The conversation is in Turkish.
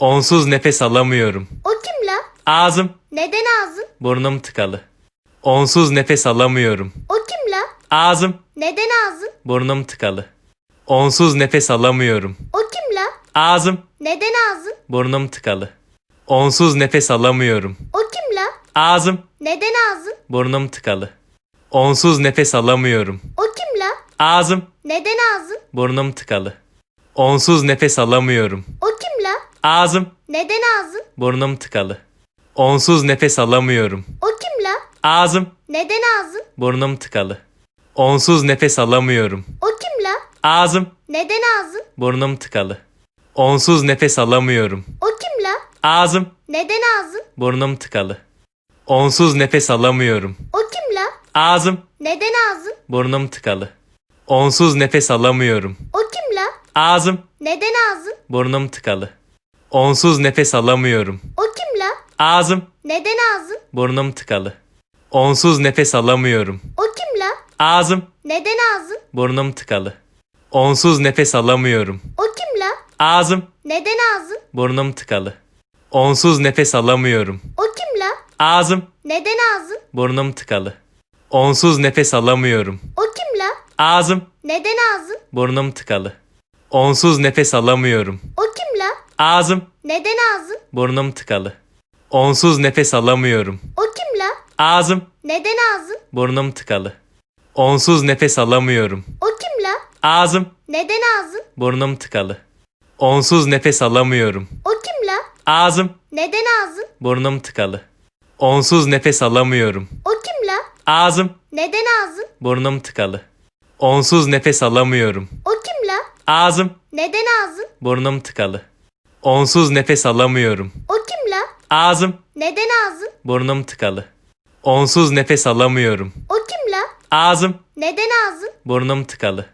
Onsuz nefes alamıyorum. O kim la? Ağzım, Neden ağzın? burnum tıkalı. Onsuz nefes alamıyorum. O kim la? Ağzım, Neden ağzın? burnum tıkalı. Onsuz nefes alamıyorum. O kim la? Ağzım, Neden ağzın? burnum tıkalı. Onsuz nefes alamıyorum. O kim la? Ağzım, Neden ağzın? burnum tıkalı. Onsuz nefes alamıyorum. O kim la? Ağzım, Neden ağzın? burnum tıkalı. Onsuz nefes alamıyorum. Ağzım, Neden ağzın? burnum tıkalı. Onsuz nefes alamıyorum. O kim la? Ağzım, Neden ağzın? burnum tıkalı. Onsuz nefes alamıyorum. O kim la? Ağzım, Neden ağzın? burnum tıkalı. Onsuz nefes alamıyorum. O kim la? Ağzım, Neden ağzın? burnum tıkalı. Onsuz nefes alamıyorum. O kim la? Ağzım, Neden ağzın? burnum tıkalı. Onsuz nefes alamıyorum. O kim la? Ağzım, Neden ağzın? burnum tıkalı. Onsuz nefes alamıyorum. O kim la? Ağzım, Neden ağzın? burnum tıkalı. Onsuz nefes alamıyorum. O kim la? Ağzım, Neden ağzın? burnum tıkalı. Onsuz nefes alamıyorum. O kim la? Ağzım, Neden ağzın? burnum tıkalı. Onsuz nefes alamıyorum. O kim la? Ağzım, Neden ağzın? burnum tıkalı. Onsuz nefes alamıyorum. O kim la? Ağzım, Neden ağzın? burnum tıkalı. Onsuz nefes alamıyorum. O Ağzım, Neden ağzın? burnum tıkalı. Onsuz nefes alamıyorum. O kim la? Ağzım, Neden ağzın? burnum tıkalı. Onsuz nefes alamıyorum. O kim la? Ağzım, Neden ağzın? burnum tıkalı. Onsuz nefes alamıyorum. O kim la? Ağzım, Neden ağzın? burnum tıkalı. Onsuz nefes alamıyorum. O kim la? Ağzım, Neden ağzın? burnum tıkalı. Onsuz nefes alamıyorum. O kim la? Ağzım, Neden ağzın? burnum tıkalı. Onsuz nefes alamıyorum. O kim la? Ağzım, Neden ağzın? burnum tıkalı. Onsuz nefes alamıyorum. O kim la? Ağzım, Neden ağzın? burnum tıkalı.